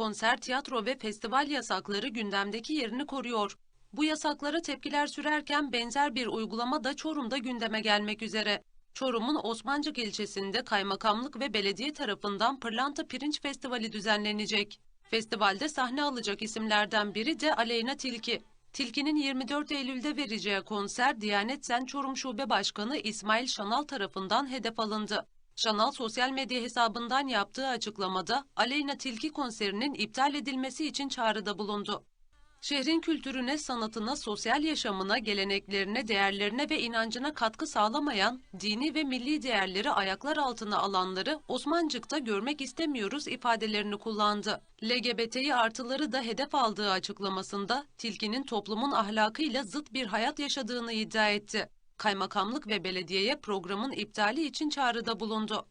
konser, tiyatro ve festival yasakları gündemdeki yerini koruyor. Bu yasaklara tepkiler sürerken benzer bir uygulama da Çorum'da gündeme gelmek üzere. Çorum'un Osmancık ilçesinde kaymakamlık ve belediye tarafından Pırlanta Pirinç Festivali düzenlenecek. Festivalde sahne alacak isimlerden biri de Aleyna Tilki. Tilki'nin 24 Eylül'de vereceği konser Diyanet Sen Çorum Şube Başkanı İsmail Şanal tarafından hedef alındı. Şanal sosyal medya hesabından yaptığı açıklamada Aleyna Tilki konserinin iptal edilmesi için çağrıda bulundu. Şehrin kültürüne, sanatına, sosyal yaşamına, geleneklerine, değerlerine ve inancına katkı sağlamayan, dini ve milli değerleri ayaklar altına alanları Osmancık'ta görmek istemiyoruz ifadelerini kullandı. LGBTİ artıları da hedef aldığı açıklamasında Tilki'nin toplumun ahlakıyla zıt bir hayat yaşadığını iddia etti. Kaymakamlık ve belediyeye programın iptali için çağrıda bulundu.